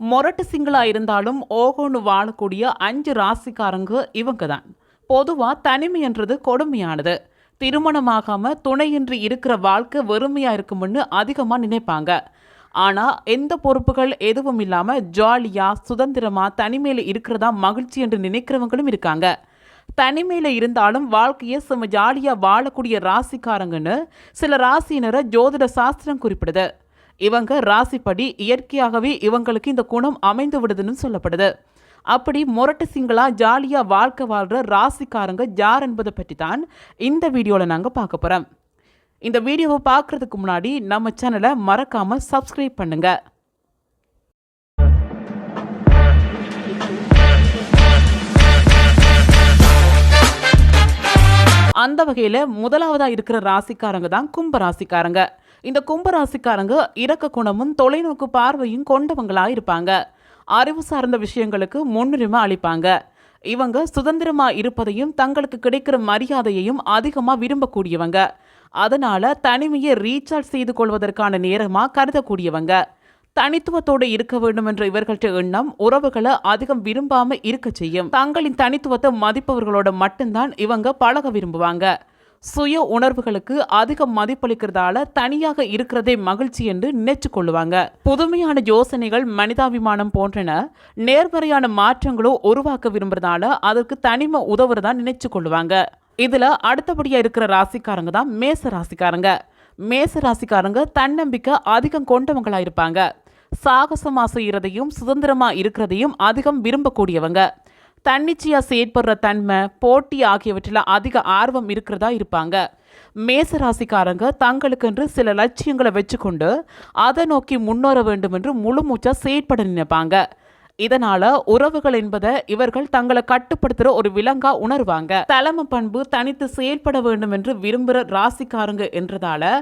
மொரட்டு சிங்களா இருந்தாலும் ஓகோன்னு வாழக்கூடிய அஞ்சு ராசிக்காரங்க இவங்க தான் பொதுவா தனிமைன்றது கொடுமையானது. திருமணமாகாம துணையின்றி இருக்கிற வாழ்க்கை வெறுமையா இருக்கும்னு அதிகமா நினைப்பாங்க. ஆனா எந்த பொறுப்புகள் எதுவும் இல்லாம ஜாலியா சுதந்திரமா தனிமையில இருக்கிறதா மகிழ்ச்சி என்று நினைக்கிறவங்களும் இருக்காங்க. தனிமையில இருந்தாலும் வாழ்க்கையை சும ஜாலியா வாழக்கூடிய ராசிக்காரங்கன்னு சில ராசியினரை ஜோதிட சாஸ்திரம் குறிப்பிடுது. இவங்க ராசிப்படி இயற்கையாகவே இவங்களுக்கு இந்த குணம் அமைந்து விடுதுன்னு சொல்லப்படுது. அப்படி முரட்டு சிங்களா ஜாலியாக வாழ்க்கை வாழ்கிற ராசிக்காரங்க யார் என்பதை பற்றி தான் இந்த வீடியோவில் நாங்கள் பார்க்க போகிறோம் இந்த வீடியோவை பார்க்கறதுக்கு முன்னாடி நம்ம சேனலை மறக்காமல் சப்ஸ்கிரைப் பண்ணுங்கள் அந்த வகையில் முதலாவதாக இருக்கிற ராசிக்காரங்க தான் கும்ப ராசிக்காரங்க. இந்த கும்பராசிக்காரங்க இரக்க குணமும் தொலைநோக்கு பார்வையும் கொண்டவங்களாக இருப்பாங்க. அறிவு சார்ந்த விஷயங்களுக்கு முன்னுரிமை அளிப்பாங்க. இவங்க சுதந்திரமாக இருப்பதையும் தங்களுக்கு கிடைக்கிற மரியாதையையும் அதிகமாக விரும்பக்கூடியவங்க. அதனால் தனிமையை ரீசார்ஜ் செய்து கொள்வதற்கான நேரமாக கருதக்கூடியவங்க. தனித்துவத்தோடு இருக்க வேண்டும் என்ற இவர்கள்ட்ட எண்ணம் உறவுகளை அதிகம் விரும்பாம இருக்க செய்யும். தங்களின் தனித்துவத்தை மதிப்பவர்களோட மட்டும்தான் இவங்க பழக விரும்புவாங்க. சுய உணர்வுகளுக்கு அதிக மதிப்பளிக்கிறதால தனியாக இருக்கிறதே மகிழ்ச்சி என்று நினைச்சு கொள்ளுவாங்க. புதுமையான யோசனைகள் மனிதாபிமானம் போன்றன நேர்மறையான மாற்றங்களோ உருவாக்க விரும்புறதால அதற்கு தனிமை உதவுறதா நினைச்சு கொள்ளுவாங்க. இதுல அடுத்தபடியா இருக்கிற ராசிக்காரங்க தான் மேச ராசிக்காரங்க. மேச ராசிக்காரங்க தன்னம்பிக்கை அதிகம் கொண்டவங்களா இருப்பாங்க. சாகசமா செய்யறதையும் சுதந்திரமா இருக்கிறதையும் அதிகம் விரும்பக்கூடியவங்க. தன்னிச்சையாக செயற்படுற தன்மை போட்டி ஆகியவற்றில் அதிக ஆர்வம் இருக்கிறதா இருப்பாங்க. மேச ராசிக்காரங்க தங்களுக்கென்று சில லட்சியங்களை வச்சுக்கொண்டு அதை நோக்கி முன்னேற வேண்டும் என்று முழுமூச்சா செயற்பட நினைப்பாங்க. இதனால உறவுகள் என்பதை இவர்கள் தங்களை கட்டுப்படுத்துற ஒரு விலங்கா உணர்வாங்க. தலைமை பண்பு தனித்து செயல்பட வேண்டும் என்று விரும்புகிற ராசிக்காரங்க என்றதால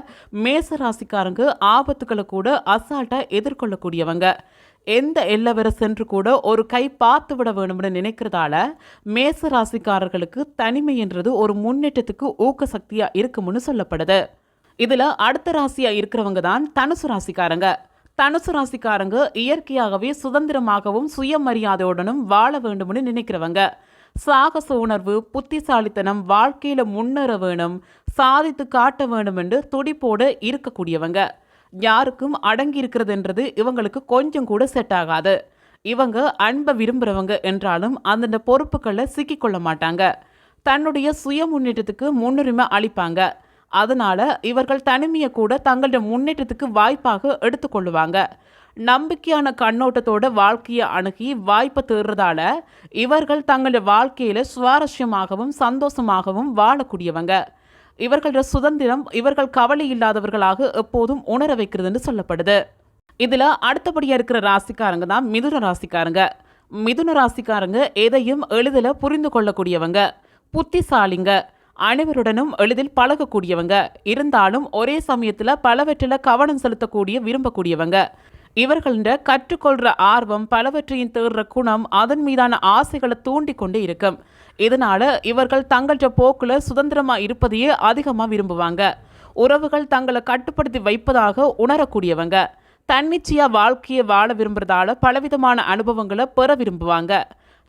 மேச ராசிக்காரங்க ஆபத்துக்களை கூட அசால்ட்டா எதிர்கொள்ளக்கூடியவங்க. எந்த எல்லை வரை சென்று கூட ஒரு கை பார்த்து விட வேணும்னு நினைக்கிறதால மேச ராசிக்காரர்களுக்கு தனிமை என்றது ஒரு முன்னேற்றத்துக்கு ஊக்க சக்தியாக இருக்கும்னு சொல்லப்படுது. இதில் அடுத்த ராசியாக இருக்கிறவங்க தான் தனுசு ராசிக்காரங்க. தனுசு ராசிக்காரங்க இயற்கையாகவே சுதந்திரமாகவும் சுயமரியாதையுடனும் வாழ வேண்டும்னு நினைக்கிறவங்க. சாகச உணர்வு புத்திசாலித்தனம் வாழ்க்கையில் முன்னேற வேணும் சாதித்து காட்ட வேண்டும் என்று துடிப்போடு இருக்கக்கூடியவங்க. யாருக்கும் அடங்கி இருக்கிறதுன்றது இவங்களுக்கு கொஞ்சம் கூட செட் ஆகாது. இவங்க அன்பை விரும்புகிறவங்க என்றாலும் அந்தந்த பொறுப்புகளை சிக்கிக்கொள்ள மாட்டாங்க. தன்னுடைய சுய முன்னேற்றத்துக்கு முன்னுரிமை அளிப்பாங்க. அதனால இவர்கள் தனிமையை கூட தங்களுடைய முன்னேற்றத்துக்கு வாய்ப்பாக எடுத்துக்கொள்ளுவாங்க நம்பிக்கையான கண்ணோட்டத்தோட வாழ்க்கையை அணுகி வாய்ப்பை தேடுறதால இவர்கள் தங்களுடைய வாழ்க்கையில சுவாரஸ்யமாகவும் சந்தோஷமாகவும் வாழக்கூடியவங்க. இவர்களோட சுதந்திரம் இவர்கள் கவலை இல்லாதவர்களாக எப்போதும் உணர வைக்கிறதுன்னு சொல்லப்படுது. இதில் அடுத்தபடியாக இருக்கிற ராசிக்காரங்க தான் மிதுன ராசிக்காரங்க. மிதுன ராசிக்காரங்க எதையும் எளிதில் புரிந்து கொள்ளக்கூடியவங்க. புத்திசாலிங்க. அனைவருடனும் எளிதில் பழகக்கூடியவங்க. இருந்தாலும் ஒரே சமயத்தில் பலவற்றில் கவனம் செலுத்தக்கூடிய விரும்பக்கூடியவங்க. இவர்கள கற்றுக்கொள்ற ஆர்வம் பலவற்றையும் தேடுற குணம் அதன் மீதான ஆசைகளை தூண்டி கொண்டு இருக்கும். இதனால இவர்கள் தங்கள போக்குல சுதந்திரமா இருப்பதையே அதிகமா விரும்புவாங்க. உறவுகள் தங்களை கட்டுப்படுத்தி வைப்பதாக உணரக்கூடியவங்க. தன்னிச்சையா வாழ்க்கையை வாழ விரும்புறதால பலவிதமான அனுபவங்களை பெற விரும்புவாங்க.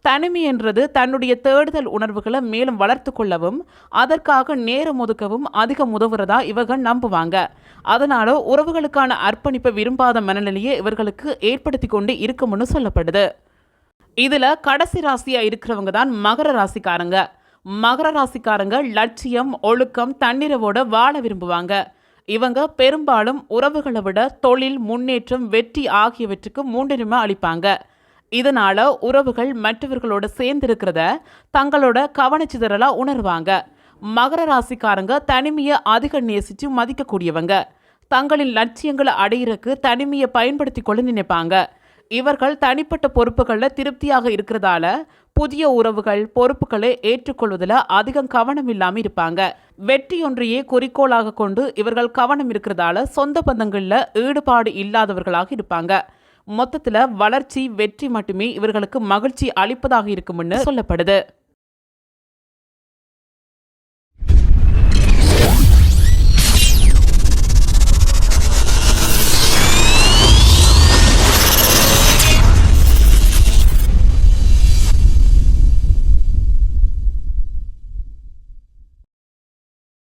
தனிமை என்றது தன்னுடைய தேடுதல் உணர்வுகளை மேலும் வளர்த்து கொள்ளவும் அதற்காக நேரம் ஒதுக்கவும் அதிகம் உதவுறதா இவர்கள் நம்புவாங்க. அதனால உறவுகளுக்கான அர்ப்பணிப்பை விரும்பாத மனநிலையை இவர்களுக்கு ஏற்படுத்தி கொண்டு இருக்கும்னு சொல்லப்படுது. இதுல கடைசி ராசியா இருக்கிறவங்க தான் மகர ராசிக்காரங்க. மகர ராசிக்காரங்க லட்சியம் ஒழுக்கம் தன்னிரவோட வாழ விரும்புவாங்க. இவங்க பெரும்பாலும் உறவுகளை விட தொழில் முன்னேற்றம் வெற்றி ஆகியவற்றுக்கு முன்னுரிமை அளிப்பாங்க. இதனால உறவுகள் மற்றவர்களோட சேர்ந்திருக்கிறத தங்களோட கவனச்சிதறலா உணர்வாங்க. மகர ராசிக்காரங்க தனிமையை அதிக நேசிச்சு மதிக்கக்கூடியவங்க. தங்களின் லட்சியங்களை அடையிறக்கு தனிமையை பயன்படுத்தி கொள்ள நினைப்பாங்க. இவர்கள் தனிப்பட்ட பொறுப்புகளில் திருப்தியாக இருக்கிறதால புதிய உறவுகள் பொறுப்புகளை ஏற்றுக்கொள்வதில் அதிகம் கவனம் இல்லாமல் இருப்பாங்க. வெற்றி ஒன்றையே குறிக்கோளாக கொண்டு இவர்கள் கவனம் இருக்கிறதால சொந்த பந்தங்களில் ஈடுபாடு இல்லாதவர்களாக இருப்பாங்க. மொத்தத்தில் வளர்ச்சி வெற்றி மட்டுமே இவர்களுக்கு மகிழ்ச்சி அளிப்பதாக இருக்கும்னு சொல்லப்படுது.